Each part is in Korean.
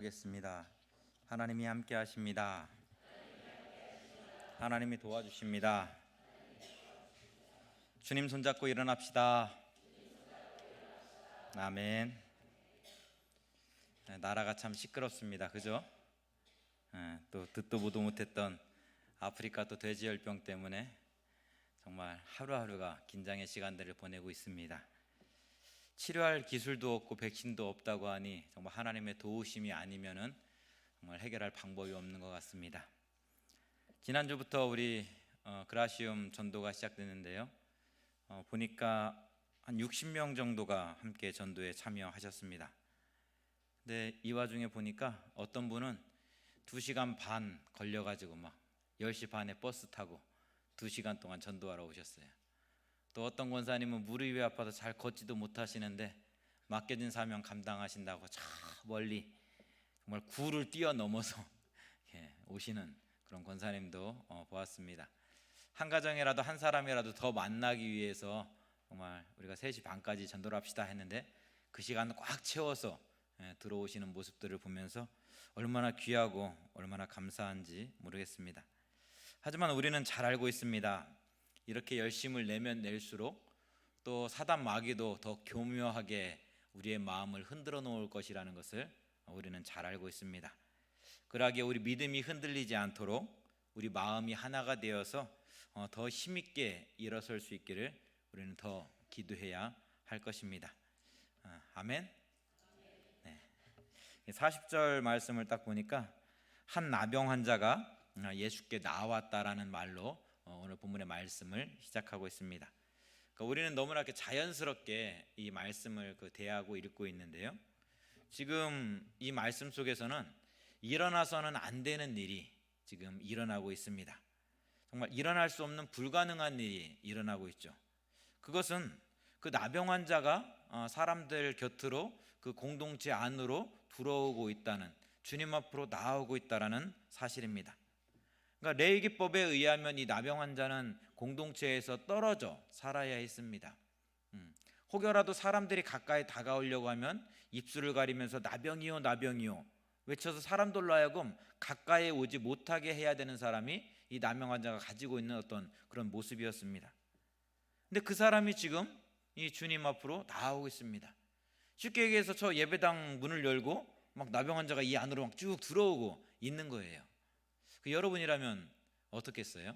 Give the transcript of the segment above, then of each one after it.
하겠습니다. 하나님이 함께 하십니다. 하나님이 도와주십니다. 주님 손잡고 일어납시다. 아멘. 네, 나라가 참 시끄럽습니다. 그죠? 예, 또 듣도 보도 못했던 아프리카 또 돼지열병 때문에 정말 하루하루가 긴장의 시간들을 보내고 있습니다. 치료할 기술도 없고 백신도 없다고 하니 정말 하나님의 도우심이 아니면은 정말 해결할 방법이 없는 것 같습니다. 지난주부터 우리 어, 그라시움 전도가 시작됐는데요. 어, 보니까 한 60명 정도가 함께 전도에 참여하셨습니다. 근데 이 와중에 보니까 어떤 분은 2시간 반 걸려가지고 막 10시 반에 버스 타고 2시간 동안 전도하러 오셨어요. 또 어떤 권사님은 무릎이 아파서 잘 걷지도 못하시는데 맡겨진 사명 감당하신다고 저 멀리 정말 구를 뛰어넘어서 예, 오시는 그런 권사님도 어, 보았습니다. 한 가정이라도 한 사람이라도 더 만나기 위해서 정말 우리가 3시 반까지 전도를 합시다 했는데 그 시간을 꽉 채워서 예, 들어오시는 모습들을 보면서 얼마나 귀하고 얼마나 감사한지 모르겠습니다. 하지만 우리는 잘 알고 있습니다. 이렇게 열심을 내면 낼수록 또 사단 마귀도 더 교묘하게 우리의 마음을 흔들어 놓을 것이라는 것을 우리는 잘 알고 있습니다. 그러하기에 우리 믿음이 흔들리지 않도록 우리 마음이 하나가 되어서 어, 더 힘있게 일어설 수 있기를 우리는 더 기도해야 할 것입니다. 아, 아멘. 네. 40절 말씀을 딱 보니까 한 나병 환자가 예수께 나왔다라는 말로 어, 오늘 본문의 말씀을 시작하고 있습니다. 그러니까 우리는 너무나 자연스럽게 이 말씀을 그 대하고 읽고 있는데요. 지금 이 말씀 속에서는 일어나서는 안 되는 일이 지금 일어나고 있습니다. 정말 일어날 수 없는 불가능한 일이 일어나고 있죠. 그것은 그 나병 환자가 어, 사람들 곁으로 그 공동체 안으로 들어오고 있다는 주님 앞으로 나오고 있다라는 사실입니다. 그러니까 레이 기법에 의하면 이 나병 환자는 공동체에서 떨어져 살아야 했습니다. 음, 혹여라도 사람들이 가까이 다가오려고 하면 입술을 가리면서 나병이요 나병이요 외쳐서 사람들로 하여금 가까이 오지 못하게 해야 되는 사람이 이 나병 환자가 가지고 있는 어떤 그런 모습이었습니다. 근데 그 사람이 지금 이 주님 앞으로 나오고 있습니다. 쉽게 얘기해서 저 예배당 문을 열고 막 나병 환자가 이 안으로 막 쭉 들어오고 있는 거예요. 그 여러분이라면 어떻겠어요?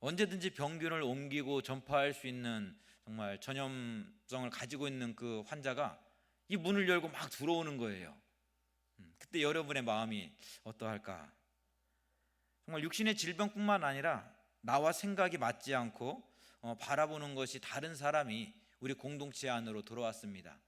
언제든지 병균을 옮기고 전파할 수 있는 정말 전염성을 가지고 있는 그 환자가 이 문을 열고 막 들어오는 거예요. 음, 그때 여러분의 마음이 어떠할까? 정말 육신의 질병뿐만 아니라 나와 생각이 맞지 않고 어, 바라보는 것이 다른 사람이 우리 공동체 안으로 들어왔습니다.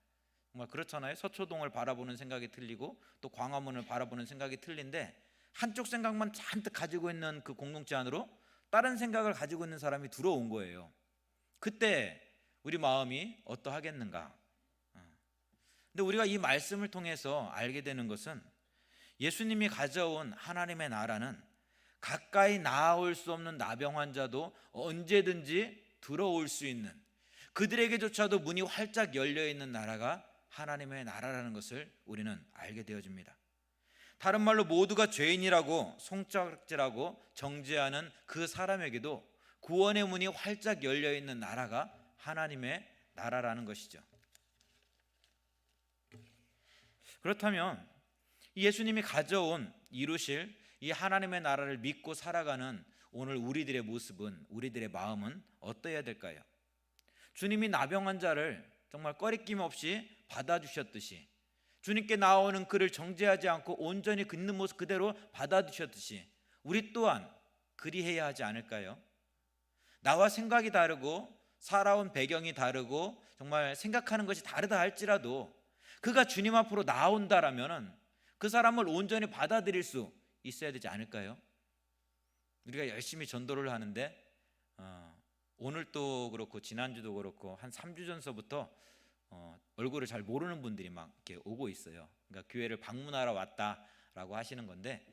정말 그렇잖아요. 서초동을 바라보는 생각이 틀리고 또 광화문을 바라보는 생각이 틀린데 한쪽 생각만 잔뜩 가지고 있는 그 공동체 안으로 다른 생각을 가지고 있는 사람이 들어온 거예요. 그때 우리 마음이 어떠하겠는가? 어. 근데 우리가 이 말씀을 통해서 알게 되는 것은 예수님이 가져온 하나님의 나라는 가까이 나아올 수 없는 나병 환자도 언제든지 들어올 수 있는 그들에게조차도 문이 활짝 열려 있는 나라가 하나님의 나라라는 것을 우리는 알게 되어집니다. 다른 말로 모두가 죄인이라고 송짝질하고 정죄하는 그 사람에게도 구원의 문이 활짝 열려 있는 나라가 하나님의 나라라는 것이죠. 그렇다면 예수님이 가져온 이루실 이 하나님의 나라를 믿고 살아가는 오늘 우리들의 모습은 우리들의 마음은 어떠해야 될까요? 주님이 나병 환자를 정말 꺼리낌 없이 받아주셨듯이 주님께 나오는 그를 정죄하지 않고 온전히 긋는 모습 그대로 받아주셨듯이 우리 또한 그리해야 하지 않을까요? 나와 생각이 다르고 살아온 배경이 다르고 정말 생각하는 것이 다르다 할지라도 그가 주님 앞으로 나온다라면은 그 사람을 온전히 받아들일 수 있어야 되지 않을까요? 우리가 열심히 전도를 하는데 어, 오늘도 그렇고 지난주도 그렇고 한 3주 전서부터 어, 얼굴을 잘 모르는 분들이 막 이렇게 오고 있어요. 그러니까 교회를 방문하러 왔다라고 하시는 건데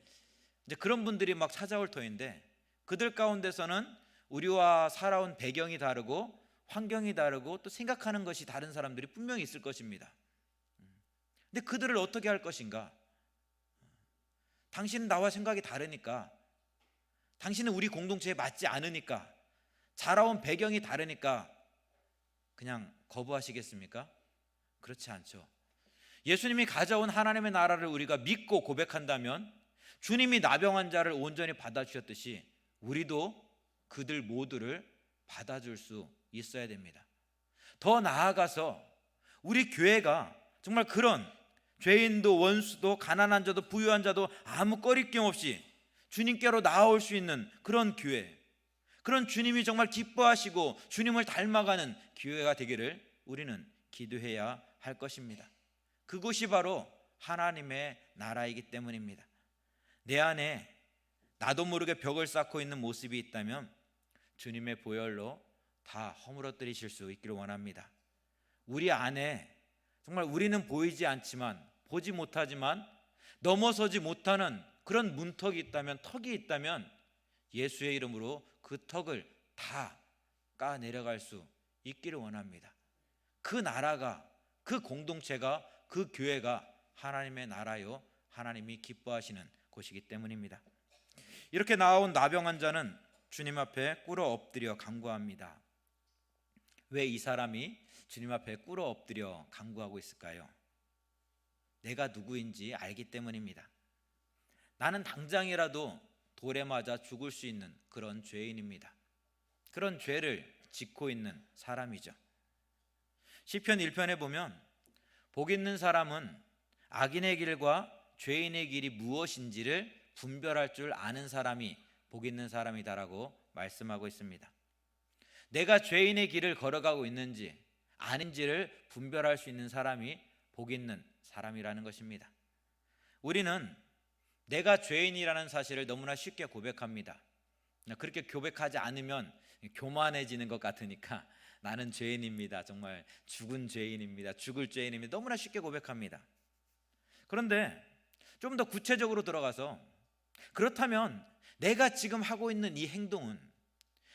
이제 그런 분들이 막 찾아올 터인데 그들 가운데서는 우리와 살아온 배경이 다르고 환경이 다르고 또 생각하는 것이 다른 사람들이 분명히 있을 것입니다. 음. 근데 그들을 어떻게 할 것인가? 당신은 나와 생각이 다르니까, 당신은 우리 공동체에 맞지 않으니까, 자라온 배경이 다르니까 그냥 거부하시겠습니까? 그렇지 않죠. 예수님이 가져온 하나님의 나라를 우리가 믿고 고백한다면 주님이 나병 자를 온전히 받아주셨듯이 우리도 그들 모두를 받아줄 수 있어야 됩니다. 더 나아가서 우리 교회가 정말 그런 죄인도 원수도 가난한 자도 부유한 자도 아무 꺼리낌 없이 주님께로 나아올 수 있는 그런 교회 그런 주님이 정말 기뻐하시고 주님을 닮아가는 교회가 되기를 우리는 기도해야 할 것입니다. 그곳이 바로 하나님의 나라이기 때문입니다. 내 안에 나도 모르게 벽을 쌓고 있는 모습이 있다면 주님의 보혈로 다 허물어뜨리실 수 있기를 원합니다. 우리 안에 정말 우리는 보이지 않지만 보지 못하지만 넘어서지 못하는 그런 문턱이 있다면 턱이 있다면 예수의 이름으로 그 턱을 다 까 내려갈 수 있기를 원합니다. 그 나라가 그 공동체가 그 교회가 하나님의 나라요 하나님이 기뻐하시는 곳이기 때문입니다. 이렇게 나온 나병 환자는 주님 앞에 꿇어 엎드려 간구합니다. 왜 이 사람이 주님 앞에 꿇어 엎드려 간구하고 있을까요? 내가 누구인지 알기 때문입니다. 나는 당장이라도 돌에 맞아 죽을 수 있는 그런 죄인입니다. 그런 죄를 짓고 있는 사람이죠. 시편 1편에 보면 복 있는 사람은 악인의 길과 죄인의 길이 무엇인지를 분별할 줄 아는 사람이 복 있는 사람이다라고 말씀하고 있습니다. 내가 죄인의 길을 걸어가고 있는지 아닌지를 분별할 수 있는 사람이 복 있는 사람이라는 것입니다. 우리는 내가 죄인이라는 사실을 너무나 쉽게 고백합니다. 그렇게 고백하지 않으면 교만해지는 것 같으니까 나는 죄인입니다. 정말 죽은 죄인입니다. 죽을 죄인입니다. 너무나 쉽게 고백합니다. 그런데 좀 더 구체적으로 들어가서 그렇다면 내가 지금 하고 있는 이 행동은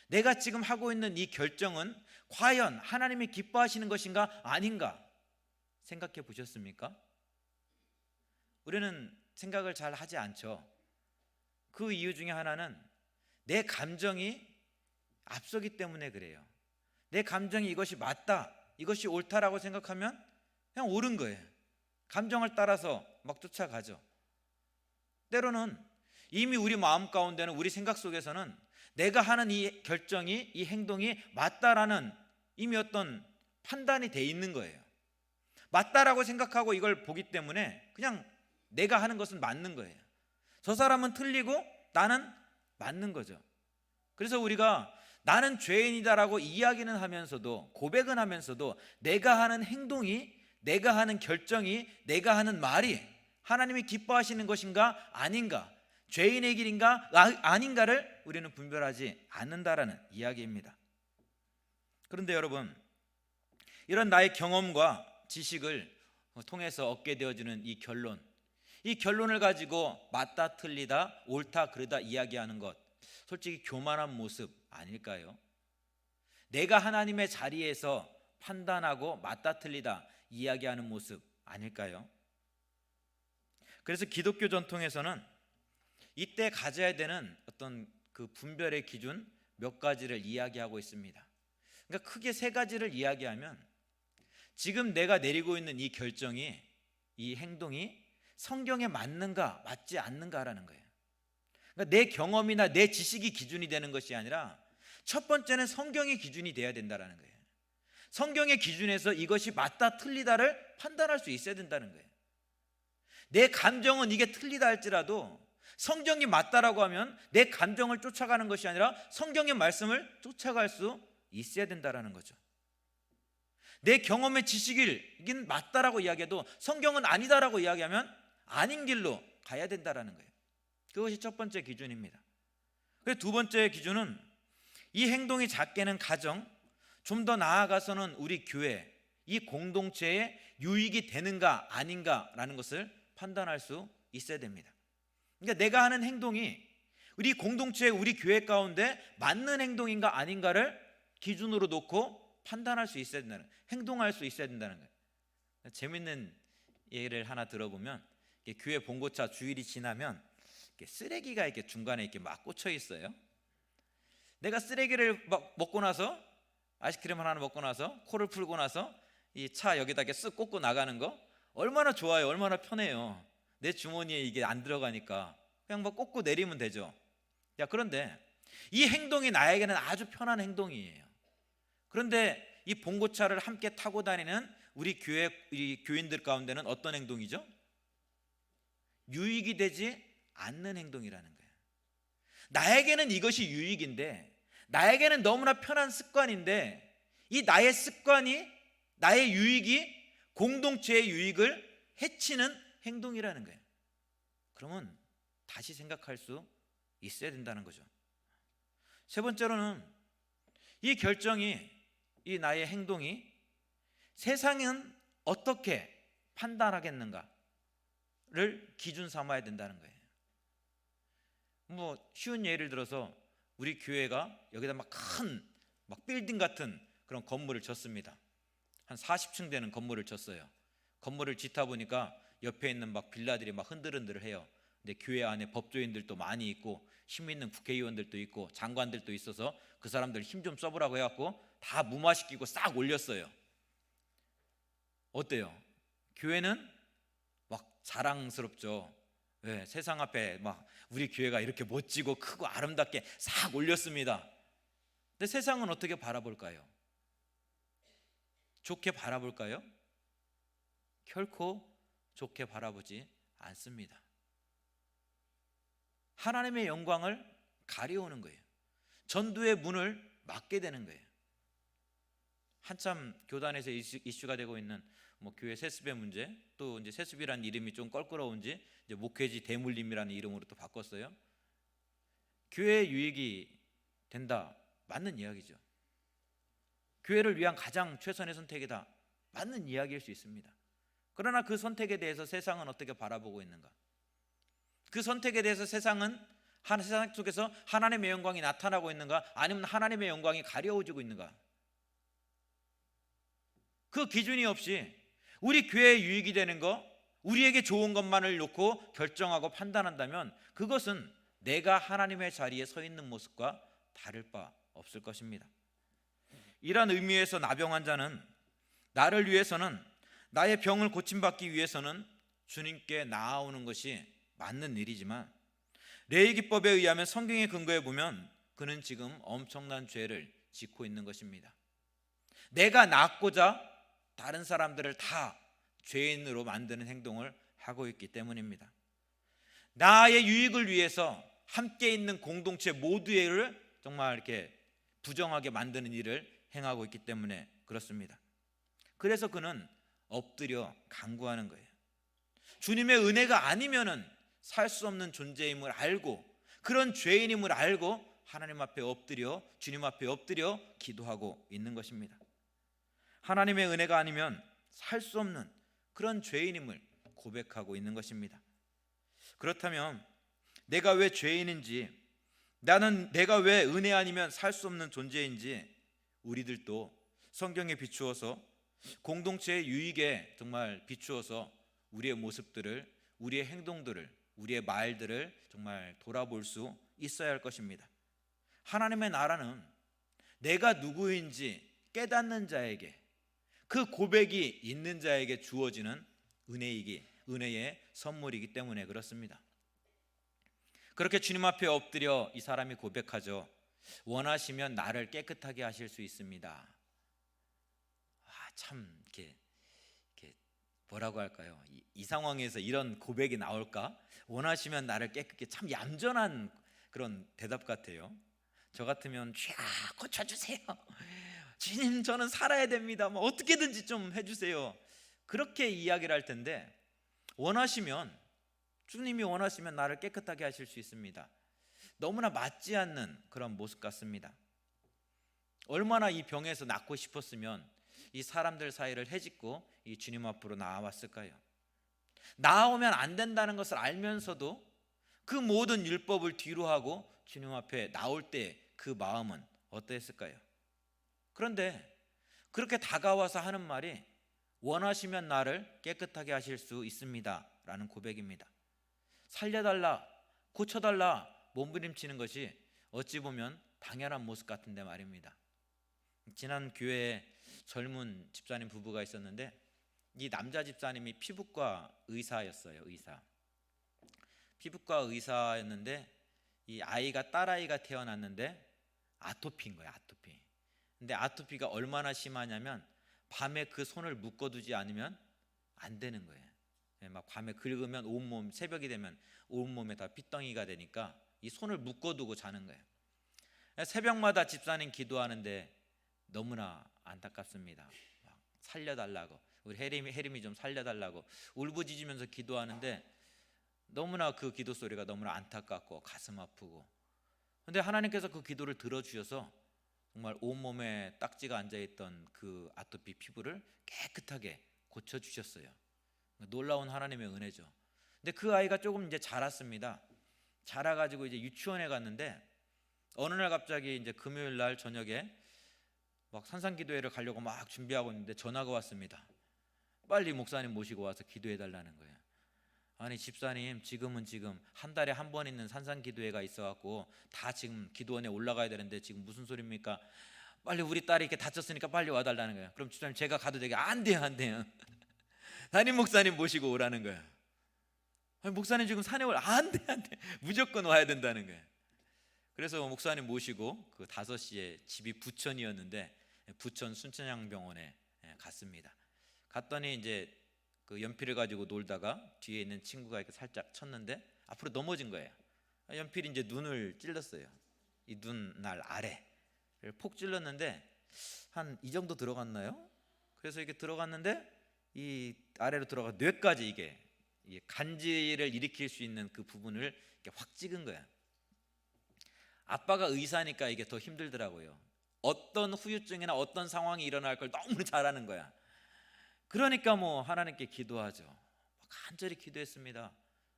내가 지금 하고 있는 이 결정은 과연 하나님이 기뻐하시는 것인가 아닌가 생각해 보셨습니까? 우리는 생각을 잘 하지 않죠. 그 이유 중에 하나는 내 감정이 앞서기 때문에 그래요. 내 감정이 이것이 맞다, 이것이 옳다라고 생각하면 그냥 옳은 거예요. 감정을 따라서 막 쫓아가죠. 때로는 이미 우리 마음 가운데는 우리 생각 속에서는 내가 하는 이 결정이 이 행동이 맞다라는 이미 어떤 판단이 돼 있는 거예요. 맞다라고 생각하고 이걸 보기 때문에 그냥 내가 하는 것은 맞는 거예요. 저 사람은 틀리고 나는 맞는 거죠. 그래서 우리가 나는 죄인이다라고 이야기는 하면서도 고백은 하면서도 내가 하는 행동이 내가 하는 결정이 내가 하는 말이 하나님이 기뻐하시는 것인가 아닌가 죄인의 길인가 아, 아닌가를 우리는 분별하지 않는다라는 이야기입니다. 그런데 여러분 이런 나의 경험과 지식을 통해서 얻게 되어지는 이 결론 이 결론을 가지고 맞다 틀리다 옳다 그르다 이야기하는 것 솔직히 교만한 모습 아닐까요? 내가 하나님의 자리에서 판단하고 맞다 틀리다 이야기하는 모습 아닐까요? 그래서 기독교 전통에서는 이때 가져야 되는 어떤 그 분별의 기준 몇 가지를 이야기하고 있습니다. 그러니까 크게 세 가지를 이야기하면 지금 내가 내리고 있는 이 결정이 이 행동이 성경에 맞는가 맞지 않는가라는 거예요. 그러니까 내 경험이나 내 지식이 기준이 되는 것이 아니라 첫 번째는 성경의 기준이 돼야 된다라는 거예요. 성경의 기준에서 이것이 맞다 틀리다를 판단할 수 있어야 된다는 거예요. 내 감정은 이게 틀리다 할지라도 성경이 맞다라고 하면 내 감정을 쫓아가는 것이 아니라 성경의 말씀을 쫓아갈 수 있어야 된다라는 거죠. 내 경험의 지식을 이긴 맞다라고 이야기해도 성경은 아니다라고 이야기하면 아닌 길로 가야 된다라는 거예요. 그것이 첫 번째 기준입니다. 두 번째 기준은 이 행동이 작게는 가정, 좀 더 나아가서는 우리 교회, 이 공동체에 유익이 되는가 아닌가라는 것을 판단할 수 있어야 됩니다. 그러니까 내가 하는 행동이 우리 공동체, 우리 교회 가운데 맞는 행동인가 아닌가를 기준으로 놓고 판단할 수 있어야 된다는, 행동할 수 있어야 된다는 거예요. 재밌는 예를 하나 들어보면 교회 봉고차 주일이 지나면 이렇게 쓰레기가 이렇게 중간에 이렇게 막 꽂혀 있어요. 내가 쓰레기를 막 먹고 나서 아이스크림 하나 먹고 나서 코를 풀고 나서 이 차 여기다 이렇게 쓱 꽂고 나가는 거 얼마나 좋아요. 얼마나 편해요. 내 주머니에 이게 안 들어가니까 그냥 막 꽂고 내리면 되죠. 야 그런데 이 행동이 나에게는 아주 편한 행동이에요. 그런데 이 봉고차를 함께 타고 다니는 우리 교회 이 교인들 가운데는 어떤 행동이죠? 유익이 되지 않는 행동이라는 거예요. 나에게는 이것이 유익인데 나에게는 너무나 편한 습관인데 이 나의 습관이 나의 유익이 공동체의 유익을 해치는 행동이라는 거예요. 그러면 다시 생각할 수 있어야 된다는 거죠. 세 번째로는 이 결정이 이 나의 행동이 세상은 어떻게 판단하겠는가 를 기준 삼아야 된다는 거예요. 뭐 쉬운 예를 들어서 우리 교회가 여기다 막큰막 빌딩 같은 그런 건물을 졌습니다. 한 40층 되는 건물을 졌어요. 건물을 짓다 보니까 옆에 있는 막 빌라들이 막 흔들흔들해요. 근데 교회 안에 법조인들도 많이 있고 힘 있는 국회의원들도 있고 장관들도 있어서 그 사람들 힘 좀 써보라고 해갖고 다 무마시키고 싹 올렸어요. 어때요? 교회는 막 자랑스럽죠. 예, 세상 앞에 막 우리 교회가 이렇게 멋지고 크고 아름답게 싹 올렸습니다. 근데 세상은 어떻게 바라볼까요? 좋게 바라볼까요? 결코 좋게 바라보지 않습니다. 하나님의 영광을 가려오는 거예요. 전도의 문을 막게 되는 거예요. 한참 교단에서 이슈, 이슈가 되고 있는 뭐 교회 세습의 문제, 또 이제 세습이라는 이름이 좀 껄끄러운지 이제 목회지 대물림이라는 이름으로 또 바꿨어요. 교회 유익이 된다 맞는 이야기죠. 교회를 위한 가장 최선의 선택이다 맞는 이야기일 수 있습니다. 그러나 그 선택에 대해서 세상은 어떻게 바라보고 있는가? 그 선택에 대해서 세상은 한 세상 속에서 하나님의 영광이 나타나고 있는가? 아니면 하나님의 영광이 가려워지고 있는가? 그 기준이 없이 우리 교회에 유익이 되는 거, 우리에게 좋은 것만을 놓고 결정하고 판단한다면 그것은 내가 하나님의 자리에 서 있는 모습과 다를 바 없을 것입니다. 이러한 의미에서 나병 환자는 나를 위해서는 나의 병을 고침받기 위해서는 주님께 나아오는 것이 맞는 일이지만 레이 기법에 의하면 성경의 근거에 보면 그는 지금 엄청난 죄를 짓고 있는 것입니다. 내가 낫고자 다른 사람들을 다 죄인으로 만드는 행동을 하고 있기 때문입니다. 나의 유익을 위해서 함께 있는 공동체 모두를 정말 이렇게 부정하게 만드는 일을 행하고 있기 때문에 그렇습니다. 그래서 그는 엎드려 간구하는 거예요. 주님의 은혜가 아니면은 살 수 없는 존재임을 알고 그런 죄인임을 알고 하나님 앞에 엎드려 주님 앞에 엎드려 기도하고 있는 것입니다. 하나님의 은혜가 아니면 살 수 없는 그런 죄인임을 고백하고 있는 것입니다. 그렇다면 내가 왜 죄인인지 나는 내가 왜 은혜 아니면 살 수 없는 존재인지 우리들도 성경에 비추어서 공동체의 유익에 정말 비추어서 우리의 모습들을 우리의 행동들을 우리의 말들을 정말 돌아볼 수 있어야 할 것입니다. 하나님의 나라는 내가 누구인지 깨닫는 자에게 그 고백이 있는 자에게 주어지는 은혜이기 은혜의 선물이기 때문에 그렇습니다. 그렇게 주님 앞에 엎드려 이 사람이 고백하죠. 원하시면 나를 깨끗하게 하실 수 있습니다. 아, 참 이렇게, 이렇게 뭐라고 할까요? 이, 이 상황에서 이런 고백이 나올까? 원하시면 나를 깨끗게 참 얌전한 그런 대답 같아요. 저 같으면 쫙 고쳐주세요. 주님 저는 살아야 됩니다. 뭐 어떻게든지 좀 해주세요. 그렇게 이야기를 할 텐데 원하시면 주님이 원하시면 나를 깨끗하게 하실 수 있습니다. 너무나 맞지 않는 그런 모습 같습니다. 얼마나 이 병에서 낫고 싶었으면 이 사람들 사이를 헤집고 이 주님 앞으로 나왔을까요? 나오면 안 된다는 것을 알면서도 그 모든 율법을 뒤로 하고 주님 앞에 나올 때 그 마음은 어떠했을까요? 그런데 그렇게 다가와서 하는 말이 원하시면 나를 깨끗하게 하실 수 있습니다 라는 고백입니다. 살려달라, 고쳐달라 몸부림치는 것이 어찌 보면 당연한 모습 같은데 말입니다. 지난 교회에 젊은 집사님 부부가 있었는데 이 남자 집사님이 피부과 의사였어요. 의사. 피부과 의사였는데 이 아이가 딸아이가 태어났는데 아토피인 거야, 아토피. 근데 아토피가 얼마나 심하냐면 밤에 그 손을 묶어두지 않으면 안 되는 거예요. 예, 막 밤에 긁으면 온몸 새벽이 되면 온몸에 다 핏덩이가 되니까 이 손을 묶어두고 자는 거예요. 예, 새벽마다 집사님 기도하는데 너무나 안타깝습니다. 막 살려달라고 우리 혜림이 혜림이 좀 살려달라고 울부짖으면서 기도하는데 너무나 그 기도 소리가 너무나 안타깝고 가슴 아프고 근데 하나님께서 그 기도를 들어주셔서 정말 온몸에 딱지가 앉아있던 그 아토피 피부를 깨끗하게 고쳐주셨어요. 놀라운 하나님의 은혜죠. 근데 그 아이가 조금 이제 자랐습니다. 자라가지고 이제 유치원에 갔는데 어느 날 갑자기 이제 금요일 날 저녁에 막 산상기도회를 가려고 막 준비하고 있는데 전화가 왔습니다. 빨리 목사님 모시고 와서 기도해 달라는 거예요. 아니 집사님 지금은 지금 한 달에 한 번 있는 산상 기도회가 있어갖고 다 지금 기도원에 올라가야 되는데 지금 무슨 소리입니까? 빨리 우리 딸이 이렇게 다쳤으니까 빨리 와달라는 거예요. 그럼 집사님 제가 가도 되게 안 돼요 안 돼요. 담임 목사님 모시고 오라는 거예요. 아니, 목사님 지금 산에 올 안 돼 안 돼 무조건 와야 된다는 거예요. 그래서 목사님 모시고 그 5시에 집이 부천이었는데 부천 순천향병원에 예, 갔습니다. 갔더니 이제 그 연필을 가지고 놀다가 뒤에 있는 친구가 이렇게 살짝 쳤는데 앞으로 넘어진 거예요. 연필이 이제 눈을 찔렀어요. 이 눈 날 아래를 폭 찔렀는데 한 이 정도 들어갔나요? 그래서 이게 들어갔는데 이 아래로 들어가 뇌까지 이게 간지를 일으킬 수 있는 그 부분을 이렇게 확 찍은 거야. 아빠가 의사니까 이게 더 힘들더라고요. 어떤 후유증이나 어떤 상황이 일어날 걸 너무 잘하는 거야. 그러니까 뭐 하나님께 기도하죠. 간절히 기도했습니다.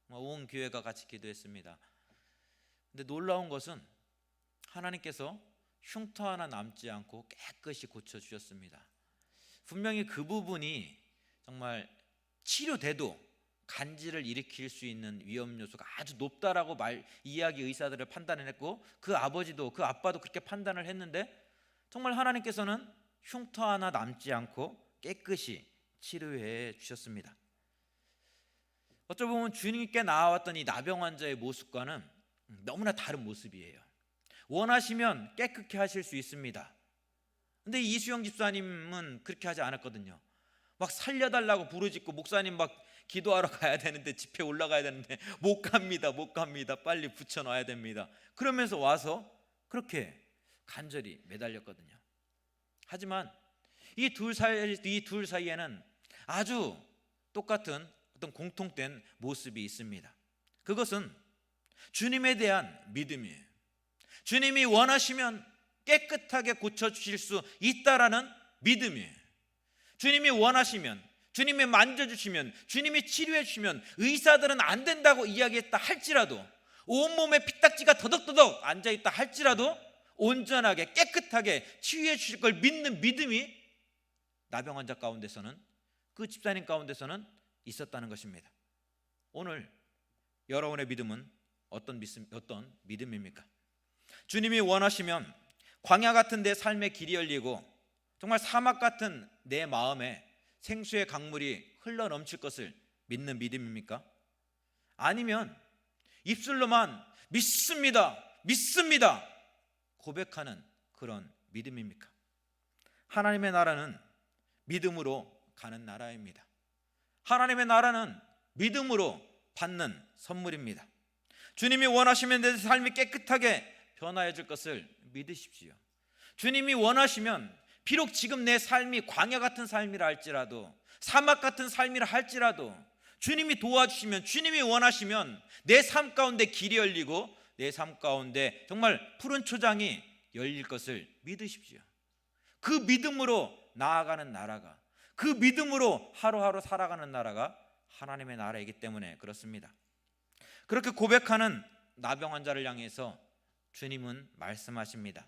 뭐온 교회가 같이 기도했습니다. 근데 놀라운 것은 하나님께서 흉터 하나 남지 않고 깨끗이 고쳐 주셨습니다. 분명히 그 부분이 정말 치료돼도 간지를 일으킬 수 있는 위험 요소가 아주 높다라고 말 이야기 의사들을 판단했고 그 아버지도 그 아빠도 그렇게 판단을 했는데 정말 하나님께서는 흉터 하나 남지 않고 깨끗이 치료해 주셨습니다. 어쩌보면 주님께 나왔던 이 나병 환자의 모습과는 너무나 다른 모습이에요. 원하시면 깨끗게 하실 수 있습니다. 근데 이수영 집사님은 그렇게 하지 않았거든요. 막 살려달라고 부르짖고 목사님 막 기도하러 가야 되는데 집회 올라가야 되는데 못 갑니다, 못 갑니다. 빨리 붙여 놔야 됩니다. 그러면서 와서 그렇게 간절히 매달렸거든요. 하지만 이 둘 사이 이 둘 사이에는 아주 똑같은 어떤 공통된 모습이 있습니다. 그것은 주님에 대한 믿음이에요. 주님이 원하시면 깨끗하게 고쳐 주실 수 있다라는 믿음이에요. 주님이 원하시면 주님이 만져 주시면 주님이 치료해 주시면 의사들은 안 된다고 이야기했다 할지라도 온몸에 피딱지가 더덕더덕 앉아 있다 할지라도 온전하게 깨끗하게 치유해 주실 걸 믿는 믿음이 나병 환자 가운데서는 그 집사님 가운데서는 있었다는 것입니다. 오늘 여러분의 믿음은 어떤 믿음, 어떤 믿음입니까? 주님이 원하시면 광야 같은 내 삶의 길이 열리고 정말 사막 같은 내 마음에 생수의 강물이 흘러 넘칠 것을 믿는 믿음입니까? 아니면 입술로만 믿습니다. 믿습니다. 고백하는 그런 믿음입니까? 하나님의 나라는 믿음으로 가는 나라입니다. 하나님의 나라는 믿음으로 받는 선물입니다. 주님이 원하시면 내 삶이 깨끗하게 변화해질 것을 믿으십시오. 주님이 원하시면 비록 지금 내 삶이 광야 같은 삶이라 할지라도 사막 같은 삶이라 할지라도 주님이 도와주시면 주님이 원하시면 내 삶 가운데 길이 열리고 내 삶 가운데 정말 푸른 초장이 열릴 것을 믿으십시오. 그 믿음으로 나아가는 나라가 그 믿음으로 하루하루 살아가는 나라가 하나님의 나라이기 때문에 그렇습니다. 그렇게 고백하는 나병 환자를 향해서 주님은 말씀하십니다.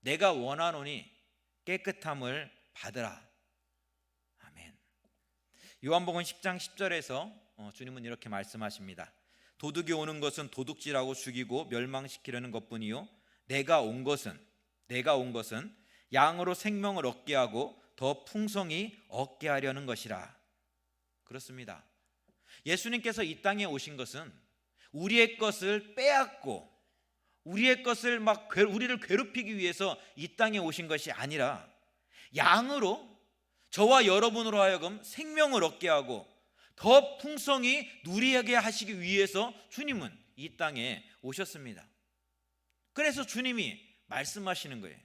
내가 원하노니 깨끗함을 받으라. 아멘. 요한복음 10장 10절에서 어, 주님은 이렇게 말씀하십니다. 도둑이 오는 것은 도둑질하고 죽이고 멸망시키려는 것뿐이요 내가 온 것은 내가 온 것은 양으로 생명을 얻게 하고 더 풍성히 얻게 하려는 것이라. 그렇습니다. 예수님께서 이 땅에 오신 것은 우리의 것을 빼앗고 우리의 것을 막 괴- 우리를 괴롭히기 위해서 이 땅에 오신 것이 아니라 양으로 저와 여러분으로 하여금 생명을 얻게 하고 더 풍성히 누리게 하시기 위해서 주님은 이 땅에 오셨습니다. 그래서 주님이 말씀하시는 거예요.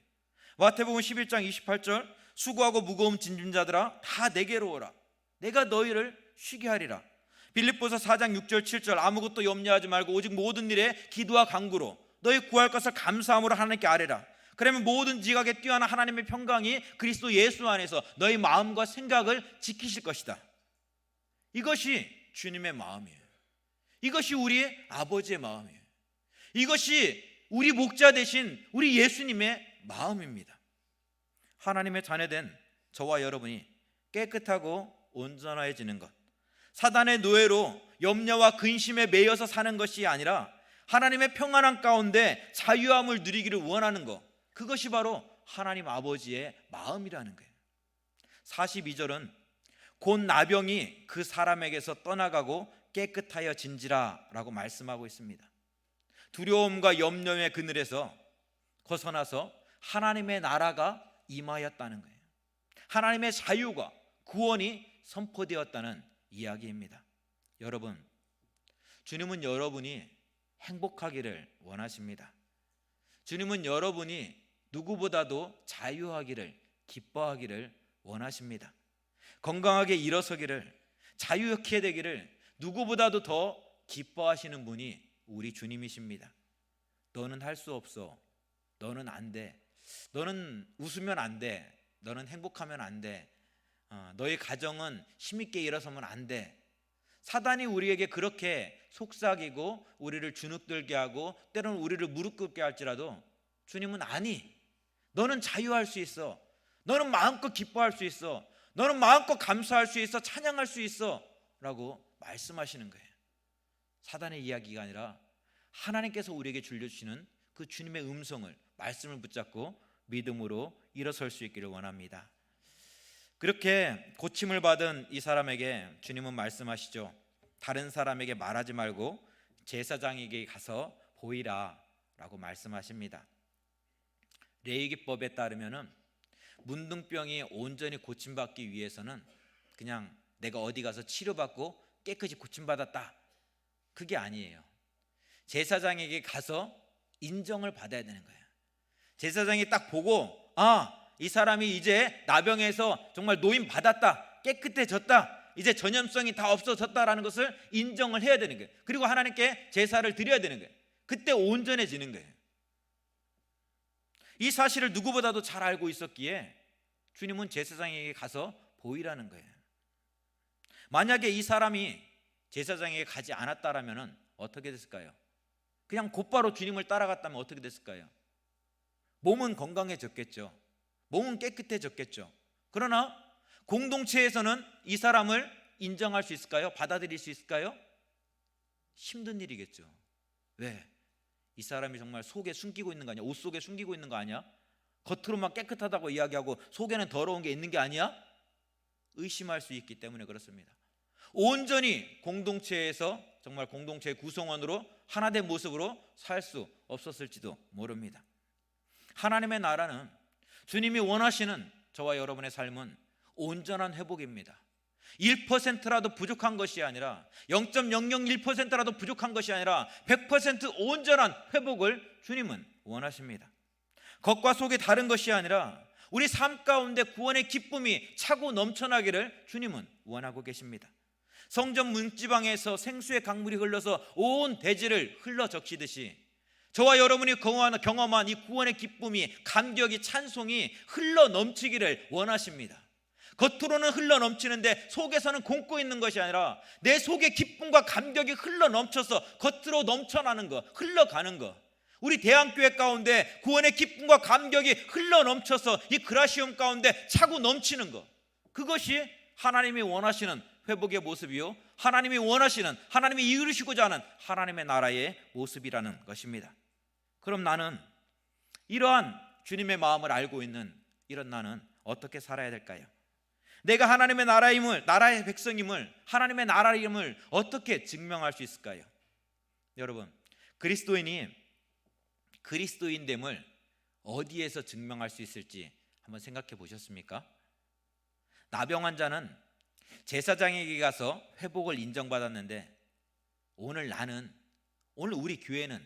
마태복음 11장 28절 수고하고 무거운 진진 자들아 다 내게로 오라. 내가 너희를 쉬게 하리라. 빌립보서 4장 6절 7절 아무것도 염려하지 말고 오직 모든 일에 기도와 간구로 너희 구할 것을 감사함으로 하나님께 아뢰라. 그러면 모든 지각에 뛰어난 하나님의 평강이 그리스도 예수 안에서 너희 마음과 생각을 지키실 것이다. 이것이 주님의 마음이에요. 이것이 우리의 아버지의 마음이에요. 이것이 우리 목자 되신 우리 예수님의 마음입니다. 하나님의 자녀된 저와 여러분이 깨끗하고 온전해지는 것. 사단의 노예로 염려와 근심에 매여서 사는 것이 아니라 하나님의 평안한 가운데 자유함을 누리기를 원하는 것. 그것이 바로 하나님 아버지의 마음이라는 거예요. 42절은 곧 나병이 그 사람에게서 떠나가고 깨끗하여 진지라라고 말씀하고 있습니다. 두려움과 염려의 그늘에서 벗어나서 하나님의 나라가 임하였다는 거예요. 하나님의 자유가 구원이 선포되었다는 이야기입니다. 여러분, 주님은 여러분이 행복하기를 원하십니다. 주님은 여러분이 누구보다도 자유하기를 기뻐하기를 원하십니다. 건강하게 일어서기를 자유케 되기를 누구보다도 더 기뻐하시는 분이 우리 주님이십니다. 너는 할 수 없어. 너는 안 돼. 너는 웃으면 안 돼. 너는 행복하면 안 돼. 어, 너의 가정은 힘있게 일어서면 안 돼. 사단이 우리에게 그렇게 속삭이고 우리를 주눅들게 하고 때로는 우리를 무릎 꿇게 할지라도 주님은 아니. 너는 자유할 수 있어. 너는 마음껏 기뻐할 수 있어. 너는 마음껏 감사할 수 있어. 찬양할 수 있어. 라고 말씀하시는 거예요. 사단의 이야기가 아니라 하나님께서 우리에게 들려주시는 그 주님의 음성을 말씀을 붙잡고 믿음으로 일어설 수 있기를 원합니다. 그렇게 고침을 받은 이 사람에게 주님은 말씀하시죠. 다른 사람에게 말하지 말고 제사장에게 가서 보이라라고 말씀하십니다. 레이기법에 따르면은 문둥병이 온전히 고침받기 위해서는 그냥 내가 어디 가서 치료받고 깨끗이 고침받았다. 그게 아니에요. 제사장에게 가서 인정을 받아야 되는 거예요. 제사장이 딱 보고 아, 이 사람이 이제 나병에서 정말 노임 받았다. 깨끗해졌다. 이제 전염성이 다 없어졌다라는 것을 인정을 해야 되는 거예요. 그리고 하나님께 제사를 드려야 되는 거예요. 그때 온전해지는 거예요. 이 사실을 누구보다도 잘 알고 있었기에 주님은 제사장에게 가서 보이라는 거예요. 만약에 이 사람이 제사장에게 가지 않았다라면 어떻게 됐을까요? 그냥 곧바로 주님을 따라갔다면 어떻게 됐을까요? 몸은 건강해졌겠죠. 몸은 깨끗해졌겠죠. 그러나 공동체에서는 이 사람을 인정할 수 있을까요? 받아들일 수 있을까요? 힘든 일이겠죠. 왜? 이 사람이 정말 속에 숨기고 있는 거 아니야? 옷 속에 숨기고 있는 거 아니야? 겉으로만 깨끗하다고 이야기하고 속에는 더러운 게 있는 게 아니야? 의심할 수 있기 때문에 그렇습니다. 온전히 공동체에서 정말 공동체 구성원으로 하나된 모습으로 살 수 없었을지도 모릅니다. 하나님의 나라는 주님이 원하시는 저와 여러분의 삶은 온전한 회복입니다. 1%라도 부족한 것이 아니라 0.001%라도 부족한 것이 아니라 100% 온전한 회복을 주님은 원하십니다. 겉과 속이 다른 것이 아니라 우리 삶 가운데 구원의 기쁨이 차고 넘쳐나기를 주님은 원하고 계십니다. 성전 문지방에서 생수의 강물이 흘러서 온 대지를 흘러 적시듯이 저와 여러분이 경험한 이 구원의 기쁨이 감격이 찬송이 흘러 넘치기를 원하십니다. 겉으로는 흘러 넘치는데 속에서는 곪고 있는 것이 아니라 내 속에 기쁨과 감격이 흘러 넘쳐서 겉으로 넘쳐나는 것, 흘러가는 것. 우리 대한교회 가운데 구원의 기쁨과 감격이 흘러 넘쳐서 이 그라시움 가운데 차고 넘치는 것. 그것이 하나님이 원하시는 회복의 모습이요 하나님이 원하시는 하나님이 이루시고자 하는 하나님의 나라의 모습이라는 것입니다. 그럼 나는 이러한 주님의 마음을 알고 있는 이런 나는 어떻게 살아야 될까요? 내가 하나님의 나라임을 나라의 백성임을 하나님의 나라임을 어떻게 증명할 수 있을까요? 여러분 그리스도인이 그리스도인됨을 어디에서 증명할 수 있을지 한번 생각해 보셨습니까? 나병 환자는 제사장에게 가서 회복을 인정받았는데 오늘 나는 오늘 우리 교회는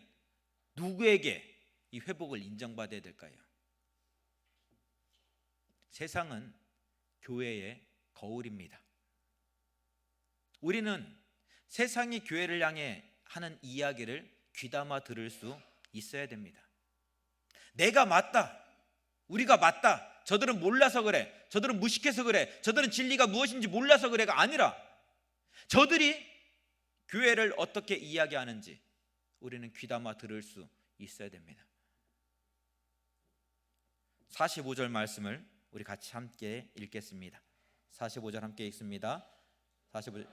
누구에게 이 회복을 인정받아야 될까요? 세상은 교회의 거울입니다. 우리는 세상이 교회를 향해 하는 이야기를 귀담아 들을 수 있어야 됩니다. 내가 맞다. 우리가 맞다. 저들은 몰라서 그래. 저들은 무식해서 그래. 저들은 진리가 무엇인지 몰라서 그래가 아니라 저들이 교회를 어떻게 이야기하는지 우리는 귀담아 들을 수 있어야 됩니다. 45절 말씀을 우리 같이 함께 읽겠습니다. 45절 함께 읽습니다. 45절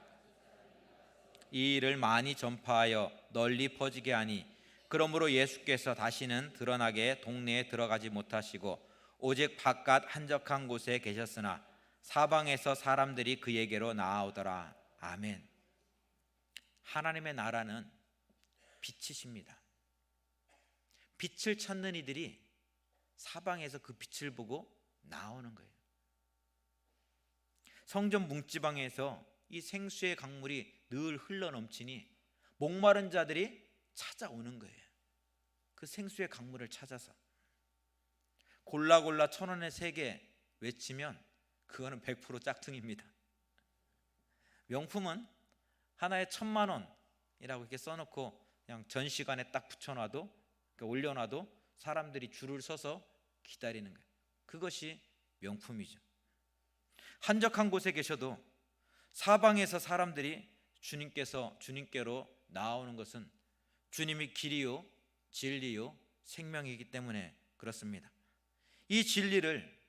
이 일을 많이 전파하여 널리 퍼지게 하니 그러므로 예수께서 다시는 드러나게 동네에 들어가지 못하시고 오직 바깥 한적한 곳에 계셨으나 사방에서 사람들이 그에게로 나아오더라. 아멘. 하나님의 나라는 빛이십니다. 빛을 찾는 이들이 사방에서 그 빛을 보고 나오는 거예요. 성전 뭉지방에서 이 생수의 강물이 늘 흘러 넘치니 목마른 자들이 찾아오는 거예요. 그 생수의 강물을 찾아서 골라 골라 천 원에 세 개 외치면 그거는 100% 짝퉁입니다. 명품은 하나에 천만 원이라고 이렇게 써놓고 그냥 전시관에 딱 붙여놔도 올려놔도 사람들이 줄을 서서 기다리는 거예요. 그것이 명품이죠. 한적한 곳에 계셔도 사방에서 사람들이 주님께서 주님께로 나오는 것은 주님이 길이요 진리요 생명이기 때문에 그렇습니다. 이 진리를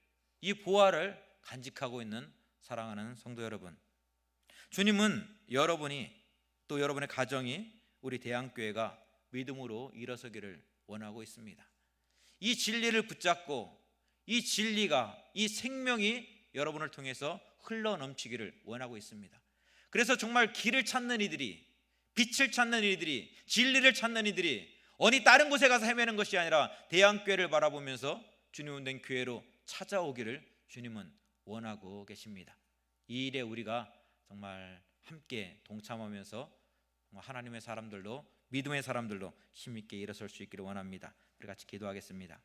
이 보화를 간직하고 있는 사랑하는 성도 여러분. 주님은 여러분이 또 여러분의 가정이 우리 대한교회가 믿음으로 일어서기를 원하고 있습니다. 이 진리를 붙잡고 이 진리가 이 생명이 여러분을 통해서 흘러 넘치기를 원하고 있습니다. 그래서 정말 길을 찾는 이들이 빛을 찾는 이들이 진리를 찾는 이들이 어디 다른 곳에 가서 헤매는 것이 아니라 대한교회를 바라보면서 주님 은된 교회로 찾아오기를 주님은 원하고 계십니다. 이 일에 우리가 정말 함께 동참하면서 하나님의 사람들로 믿음의 사람들로 힘있게 일어설 수 있기를 원합니다. 우리 같이 기도하겠습니다.